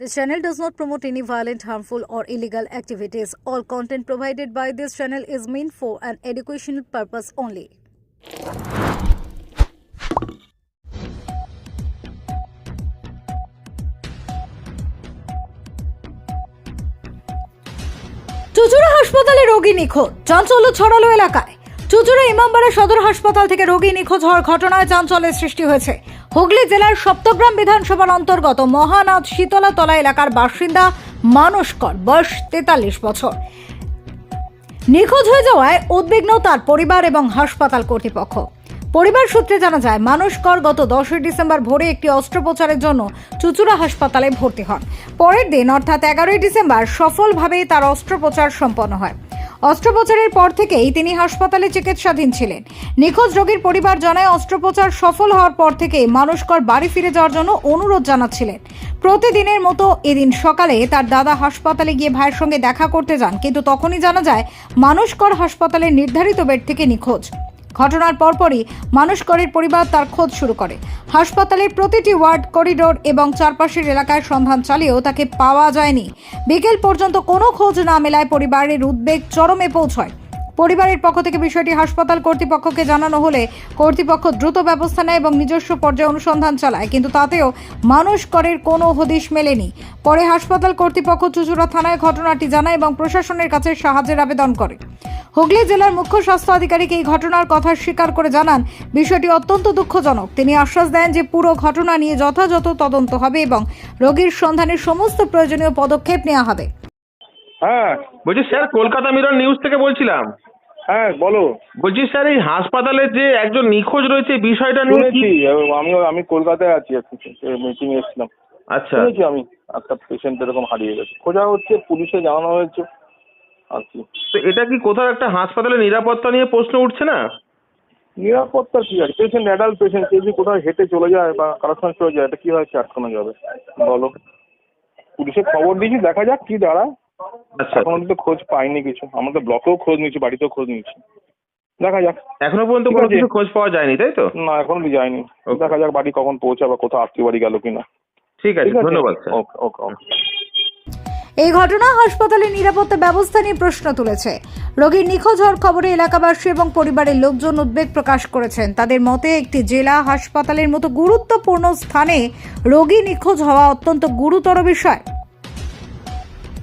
This channel does not promote any violent, harmful, or illegal activities. All content provided by this channel is meant for an educational purpose only. Chuchura হাসপাতালে রোগী নিখোঁজ চাঞ্চল্য ছড়ালো এলাকায় চুচুড়া ইমামবাড়া সদর হাসপাতাল থেকে রোগী নিখোঁজ হওয়ার ঘটনায় চাঞ্চল্যের সৃষ্টি হয়েছে হুগলি জেলার সপ্তগ্রাম বিধানসভার অন্তর্গত মহানাথ শীতলাতলা এলাকার বাসিন্দা মানস কর বয়স তেতাল্লিশ বছর। নিখোঁজ হয়ে যাওয়ায় উদ্বিগ্ন তার পরিবার এবং হাসপাতাল কর্তৃপক্ষ। পরিবার সূত্রে জানা যায় মানুষ কর গত দশই ডিসেম্বর ভোরে একটি অস্ত্রোপচারের জন্য চুচুড়া হাসপাতালে ভর্তি হন। পরের দিন, অর্থাৎ এগারোই ডিসেম্বর সফলভাবে তার অস্ত্রোপচার সম্পন্ন হয়। অস্ত্রোপচারের পর থেকেই তিনি হাসপাতালে চিকিৎসাধীন ছিলেন। নিখোঁজ রোগীর পরিবার জানায়, অস্ত্রোপচার সফল হওয়ার পর থেকেই মানুষকর বাড়ি ফিরে যাওয়ার জন্য অনুরোধ জানাচ্ছিলেন। প্রতিদিনের মতো এদিন সকালে তার দাদা হাসপাতালে গিয়ে ভাইয়ের সঙ্গে দেখা করতে যান, কিন্তু তখনই জানা যায় মানুষকর হাসপাতালের নির্ধারিত বেড থেকে নিখোঁজ। ঘটনার পরপরই মানুষ করের পরিবার তার খোঁজ শুরু করে। হাসপাতালের প্রতিটি ওয়ার্ড, করিডোর এবং চারপাশের এলাকায় সন্ধান চালিয়েও তাকে পাওয়া যায়নি। বিকেল পর্যন্ত কোনো খোঁজ না মেলায় পরিবারের উদ্বেগ চরমে পৌঁছয়। পরিবারের পক্ষ থেকে বিষয়টি হাসপাতাল কর্তৃপক্ষকে জানানো হলে কর্তৃপক্ষ দ্রুত ব্যবস্থা নেয় এবং নিজস্ব পর্যায়ে অনুসন্ধান চালায়। কিন্তু তাতেও মানুষ করের কোনো হদিশ মেলেনি। পরে হাসপাতাল কর্তৃপক্ষ চুচুড়া থানায় ঘটনাটি জানায় এবং প্রশাসনের কাছে সাহায্যের আবেদন করে। হুগলি জেলার মুখ্য স্বাস্থ্য আধিকারিক এই ঘটনার কথা স্বীকার করে জানান, বিষয়টি অত্যন্ত দুঃখজনক। তিনি আশ্বাস দেন যে পুরো ঘটনা নিয়ে যথাযথ তদন্ত হবে এবং রোগীর সন্ধানের সমস্ত প্রয়োজনীয় পদক্ষেপ নেওয়া হবে। হ্যাঁ। বলছি স্যার কলকাতা মিরর নিউজ থেকে বলছিলাম। হ্যাঁ বলো। বলছি স্যার এই হাসপাতালে যে একজন নিখোঁজ রয়েছে বিষয়টা নিয়ে শুনেছি কি আমি আমি কলকাতায় আছি মিটিং এসেছিলাম। আচ্ছা। শুনেছি আমি একটা পেশেন্ট এরকম হারিয়ে গেছে। খোঁজা হচ্ছে পুলিশে জানানো হয়েছে আর কি। তো এটা কি কোথাও একটা হাসপাতালের নিরাপত্তা নিয়ে প্রশ্ন উঠছে না? নিরাপত্তা কি আছে? পেশেন্ট অ্যাডাল্ট পেশেন্ট কেউ যদি কোথাও হেঁটে চলে যায় বা কারোর সঙ্গে চলে যায় এটা কীভাবে আটকানো যাবে? বলো। পুলিশে খবর দিয়েছি দেখা যাক কি দাঁড়ায়। এখন অব্দি তো খোঁজ পাইনি কিছু। আমরা তো ব্লকেও খোঁজ নিয়েছি বাড়িতেও খোঁজ নিয়েছি। দেখা যাক। এখনও পর্যন্ত কোনো কিছু খোঁজ পাওয়া যায়নি তাই তো? না এখন অব্দি যায়নি দেখা যাক বাড়ি কখন পৌঁছাবে কোথাও আত্মীয় বাড়ি গেল কিনা। ঠিক আছে ধন্যবাদ স্যার। ওকে ওকে ওকে এই ঘটনা হাসপাতালের নিরাপত্তা ব্যবস্থা নিয়ে প্রশ্ন তুলেছে। রোগীর নিখোঁজ হওয়ার খবরে এলাকাবাসী এবং পরিবারের লোকজন উদ্বেগ প্রকাশ করেছেন। তাদের মতে একটি জেলা হাসপাতালের মতো গুরুত্বপূর্ণ স্থানে রোগী নিখোঁজ হওয়া অত্যন্ত গুরুতর বিষয়।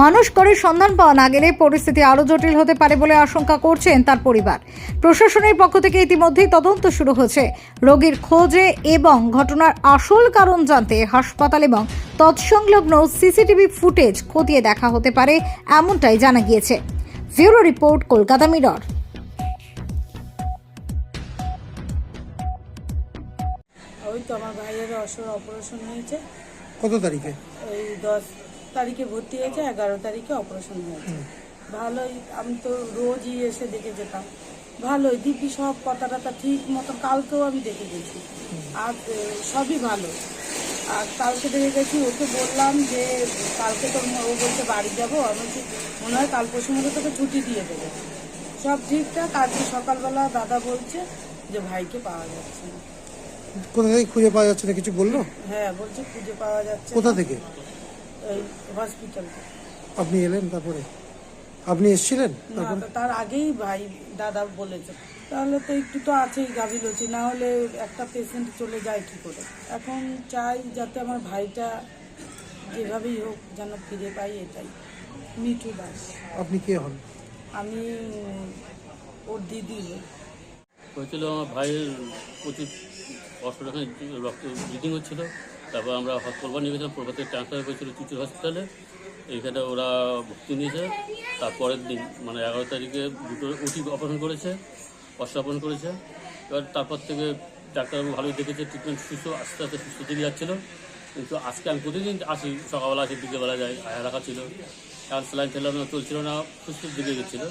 মানুষ করে সন্ধান পাওয়া না গেলে পরিস্থিতি আরও জটিল হতে পারে বলে আশঙ্কা করছেন তার পরিবার। প্রশাসনের পক্ষ থেকে ইতিমধ্যেই তদন্ত শুরু হয়েছে। রোগীর খোঁজে এবং ঘটনার আসল কারণ জানতে হাসপাতাল এবং তৎসংলগ্ন সিসিটিভি ফুটেজ খতিয়ে দেখা হতে পারে এমনটাই জানা গিয়েছে। Bureau report Kolkata Mirror. ওই তো আমার ভাইয়ের অসুর অপারেশন হয়েছে। কত তারিখে? ওই দশ তারিখে ভর্তি হয়েছে এগারো তারিখে অপারেশন হয়েছে। ভালোই আমি তো রোজই এসে দেখে যেতাম। ভালোই দিব্যি সব কথা টথা ঠিক মতো কালকেও আমি দেখে গেছি। আর সবই ভালো। আর কালকে দেখে গেছি ওকে বললাম যে কালকে তো ও বলছে বাড়ি যাব। আমি বলছি মনে হয় কাল পরশুর মধ্যে তোকে ছুটি দিয়ে দেবে। সব ঠিকঠাক আজকে সকালবেলা দাদা বলছে যে ভাইকে পাওয়া যাচ্ছে না। কোথা থেকে খুঁজে পাওয়া যাচ্ছে না কিছু বলল? হ্যাঁ বলছে খুঁজে পাওয়া যাচ্ছে কোথা থেকে? এই হসপিটাল আপনি এলেন তারপরে? আপনি এসেছিলেন না তো তার আগেই ভাই দাদা বলেছে। তাহলে তো একটু তো আছেই গাফিলতি না হলে একটা পেশেন্ট চলে যায় কি করে? এখন চাই যাতে আমার ভাইটা যেভাবেই হোক যেন ফিরে পাই এটাই। মিঠু দাস। আপনি কে হন? আমি ওর দিদি হই। হয়েছিল আমার ভাইয়ের প্রচুর অস্ট্রেলিয়া রক্ত ব্লিডিং হচ্ছিল। তারপর আমরা হসপিটাল নিয়ে গেছিলাম, কলকাতায় ট্রান্সফার করেছিল চুচুর হসপিটালে এইখানে ওরা ভর্তি নিয়েছে। তারপরের দিন মানে এগারো তারিখে দুটো ওটি অপারেশন করেছে অস্ত্র অপারেশন করেছে। এবার তারপর থেকে ডাক্তারবাবু ভালোই দেখেছে ট্রিটমেন্ট সুস্থ, আস্তে আস্তে সুস্থ দিকে যাচ্ছিল। কিন্তু আজকে আমি প্রতিদিন আসি, সকালবেলা আসি, বিকেলবেলা যাই রাখা ছিল। এখন স্যালাইন ঠেলানো চলছিল না, সুস্থ দিকে গেছিল।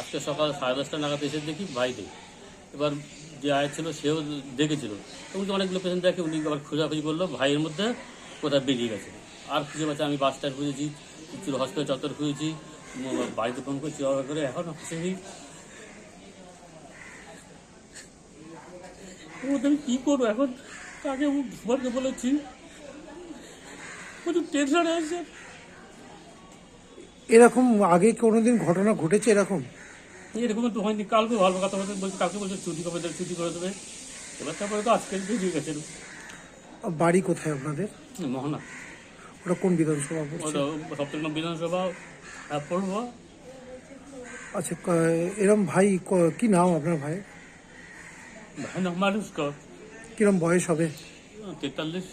আজকে সকাল সাড়ে দশটা নাগাদ এসে দেখি ভাই নেই। এবার যে আয় ছিল, সেও দেখেছিল। তো অনেকগুলো পেশেন্ট দেখে, উনি আবার খোঁজাখুঁজি করল, ভাইয়ের মধ্যে কোথায় বেরিয়ে গেছে। আর খুঁজে পাচ্ছে আমি বাস স্ট্যান্ড খুঁজেছি কিছু হসপিটাল চত্বর খুঁজেছি বাড়িতে ফোন করছি অর্ডার করে, এখন তো আমি কী করব এখন? তাকে ঘুমাতে বলেছি। প্রচুর টেনশন আছে। এরকম আগে কোনোদিন ঘটনা ঘটেছে এরকম? এরকম তো হয়নি কালকে ভালো কথা বলতে বলছে কালকে বলছে ছুটি করে দেবে ছুটি করে দেবে। এবার তারপরে তো আজকে বেরিয়ে গেছে। বাড়ি কোথায় আপনাদের? মহানা। ওটা কোন বিধানসভা সপ্তম বিধানসভা হ্যাঁ পড়ব। আচ্ছা এরম ভাই ক- নাম আপনার ভাই? ভাই না মানুষ কর কিরম বয়স হবে? তেতাল্লিশ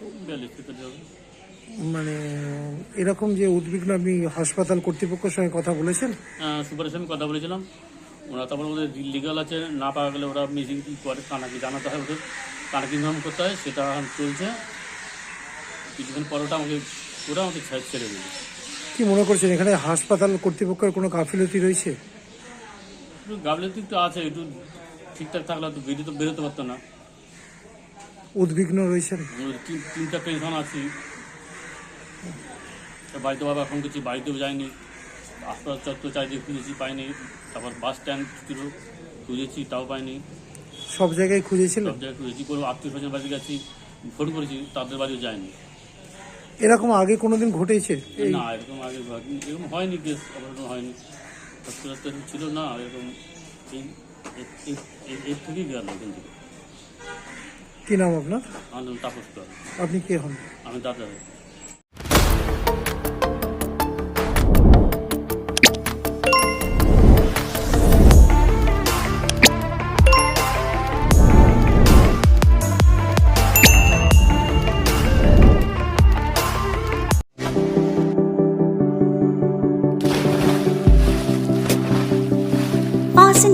বিয়াল্লিশ তেতাল্লিশ হবে। মানে এরকম যে উদ্বিগ্ন আপনি হাসপাতাল কর্তৃপক্ষের সঙ্গে কথা বলেছেন? আহ, সুপারের সঙ্গে কথা বলেছিলাম। ওরা তারপর ওদের লিগাল আছে না পাওয়া গেলে ওরা মিসিং করে কানাকি জানাতে হয় ওদের। কানাকি নিয়ম করতে হয় সেটা এখন চলছে। কিছুদিন পর ওটা আমাকে ওরা আমাকে ছেড়ে ছেড়ে দিল। কি মনে করছেন এখানে হাসপাতাল কর্তৃপক্ষের কোনো গাফিলতি রয়েছে? গাফিলতি তো আছে একটু ঠিকঠাক থাকলে তো বেরিয়ে তো বেরোতে পারতো না। উদ্বিগ্ন রয়েছেন? তিনটা টেনশন আছি। তা বাড়িতে বাবা এখন কিছু বাড়িতেও যায়নি। হাসপাতাল চত্বর চারিদিকে খুঁজেছি পাইনি। তারপর বাস স্ট্যান্ড ছিল খুঁজেছি তাও পাইনি। সব জায়গায় খুঁজেছিলেন সব জায়গায় খুঁজেছি কোনো আত্মীয় স্বজন বাড়ি গেছি ফোন করেছি তাদের বাড়িও যায়নি। এরকম আগে কোনোদিন ঘটেছে? না এরকম আগে। এরকম হয়নি কেস অপারেশন হয়নি। হসপিটাল ছিল না এরকম এর থেকেই গেল এখান থেকে। কি নাম আপনার? আমার নাম তাপস আপনি কে হন? আমি দাদা।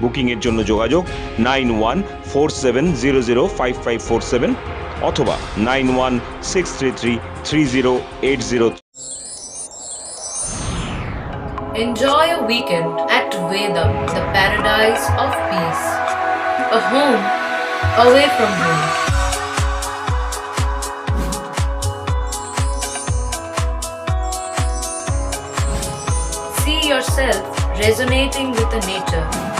বুকিংয়ের জন্য যোগাযোগ nine one four seven zero zero five five four seven অথবা nine one six three three three zero eight zero Enjoy a weekend at Vedam, the paradise of peace. A home away from home. See yourself resonating with the nature.